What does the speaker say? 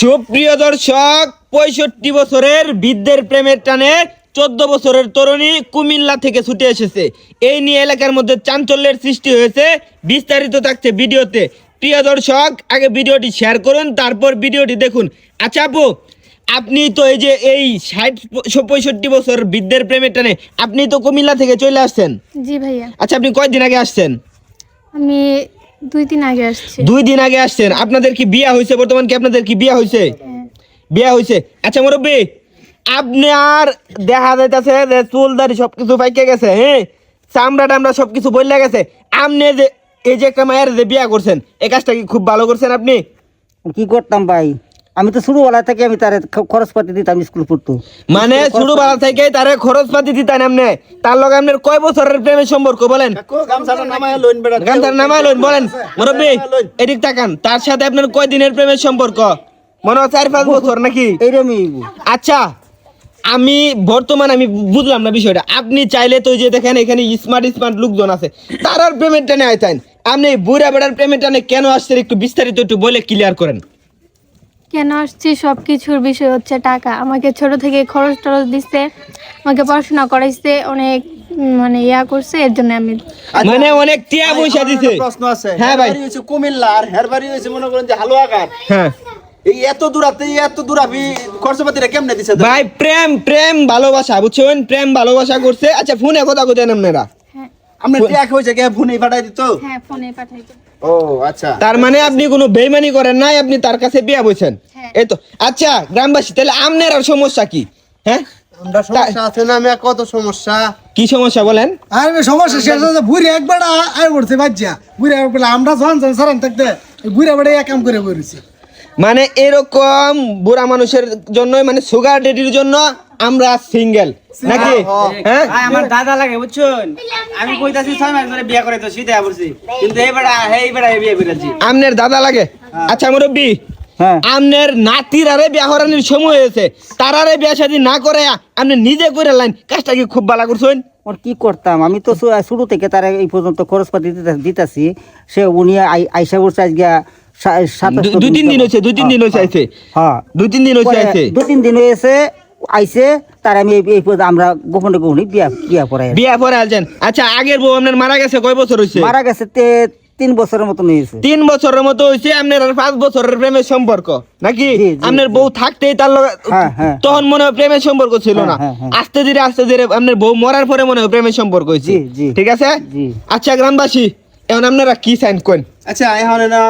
সুপ্রিয় দর্শক পঁয়ষট্টি বছরের বৃদ্ধের প্রেমের টানে চোদ্দ বছরের তরুণী কুমিল্লা থেকে ছুটে এসেছে। এই নিয়ে এলাকার মধ্যে চাঞ্চল্যের সৃষ্টি হয়েছে বিস্তারিত থাকছে ভিডিওতে। প্রিয় দর্শক আগে ভিডিওটি শেয়ার করুন তারপর ভিডিওটি দেখুন। আচ্ছা আপু আপনি তো এই যে এই ষাট পঁয়ষট্টি বছর বৃদ্ধের প্রেমের টানে আপনি তো কুমিল্লা থেকে চলে আসছেন? জি ভাইয়া। আচ্ছা আপনি কয়দিন আগে আসছেন? আমি দুই দিন আগে আসছি। দুই দিন আগে আসছেন। আপনাদের কি বিয়া হয়েছে বর্তমান? কি আপনাদের কি বিয়া হয়েছে হ্যাঁ। বিয়া হয়েছে আচ্ছা মুরব্বী আপনি আর দেখা যাইতেছে যে চুল দাড়ি সবকিছু পাইকে গেছে হ্যাঁ চামড়া টামড়া সবকিছু বললে গেছে। আপনি যে এই যে একটা মায়ের যে বিয়া করছেন এই কাজটা কি খুব ভালো করছেন আপনি? কি করতাম ভাই? আমি তো ছোটবেলা থেকে আমি তার খরচপাতি দিতাম স্কুল পড়তো। মানে ছোট বেলা থেকে তারে খরচ পাতি দিতেন আপনি তার লগে আপনার কয় বছরের প্রেমের সম্পর্ক বলেন? গামছার নামায় লইন বলেন। মুরব্বী এদিক তাকান। তার সাথে আপনার কয় দিনের প্রেমের সম্পর্ক? মনে হয় চার পাঁচ বছর নাকি? এইরকমই আচ্ছা আমি বর্তমান আমি বুঝলাম না বিষয়টা। আপনি চাইলে তো যে দেখেন এখানে স্মার্ট স্মার্ট লোকজন আছে। তারার পেমেন্ট টানে আইতেন আপনি বুড়া বেড়ার পেমেন্ট টানে কেন আসছেন? একটু বিস্তারিত একটু বলে ক্লিয়ার করেন। কেন আসছি? সব কিছুর বিষয় হচ্ছে টাকা। আমাকে ছোট থেকে খরচ টরচ দিচ্ছে আমাকে পড়াশোনা করাইছে অনেক মানে ইয়া করছে এর জন্য আমি মানে অনেক টিয়া পয়সা দিছে। প্রশ্ন আছে। হ্যাঁ ভাই। হয়েছে কুমিল্লা আর হেরবাড়ি হয়েছে মনে করেন যে হালুয়াঘাট। হ্যাঁ। এই এত দূরাতে এত দূর আপনি খরচপাতিটা কেমনে দিছে ভাই প্রেম প্রেম ভালোবাসা বুঝছেন? প্রেম ভালোবাসা করছে। আচ্ছা ফোনে কথা কোথায় আপনারা। হ্যাঁ। আপনার ট্যাক হয়েছে কে? ফোনে পাঠাই দিত? হ্যাঁ ফোনে পাঠাইতো ও আচ্ছা। তার মানে আপনি কোনো বেইমানি করেন নাই আপনি তার কাছে বিয়া বইছেন? হ্যাঁ। এই তো আচ্ছা গ্রামবাসী তাহলে আপনার আর সমস্যা কি? হ্যাঁ? আমরা সমস্যা আছে না আমি কত সমস্যা? কি সমস্যা বলেন? আর সমস্যা শেষ হচ্ছে বুড়ি একবার আয় পড়ছে বাচ্চা বুড়ি একবার আমরা সারান থাকতে বুড়ি একবার এক কাম করে বলেছি মানে এরকম বুড়া মানুষের জন্য মানে সুগার ডেডির জন্য আমরা সিঙ্গেল নাকি? হ্যাঁ। ভাই আমার দাদা লাগে বুঝছেন? আমি কইতাছি ছয় মাস ধরে বিয়া করে তো শীতে পড়ছি কিন্তু এই বেড়া এই বেড়া বিয়ে করেছি আমনের দাদা লাগে? আচ্ছা মুরব্বী হ্যাঁ। আমনের নাতির আরে বিয়া হরানির সময় হয়েছে। তারারে বিয়া শাদী না করে আপনি নিজে করে লাইন কাজটা কি খুব ভালো করছেন? ওর কি করতাম? আমি তো শুরু থেকে তার এই পর্যন্ত খরচপাতি দিতে- দিতাছি। সে উনি আই- আইসা বলছে আজকে দু- দুই তিন দিন হয়েছে দুই তিন দিন হয়েছে হ্যাঁ। দুই তিন দিন হয়েছে দু তিন দিন হয়েছে আইসে তার আমি এই- আমরা গোপনে গোপনে বিয়া বিয়া পড়াই বিয়া পরে আলছেন আচ্ছা আগের বউ আপনার মারা গেছে কয় বছর হয়েছে মারা গেছে তে- তিন বছরের মতন হয়েছে তিন বছরের মতো হয়েছে আপনার আর পাঁচ বছরের প্রেমের সম্পর্ক নাকি? আপনার বউ থাকতেই তার লগে হ্যাঁ, হ্যাঁ। তখন মনে হয় প্রেমের সম্পর্ক ছিল না। হ্যাঁ। আস্তে ধীরে আস্তে ধীরে আপনার বউ মরার পরে মনে হয় প্রেমের সম্পর্ক হয়েছে। ঠিক আছে? আচ্ছা গ্রামবাসী এখন আপনারা কি সাইন করেন? আচ্ছা এখন না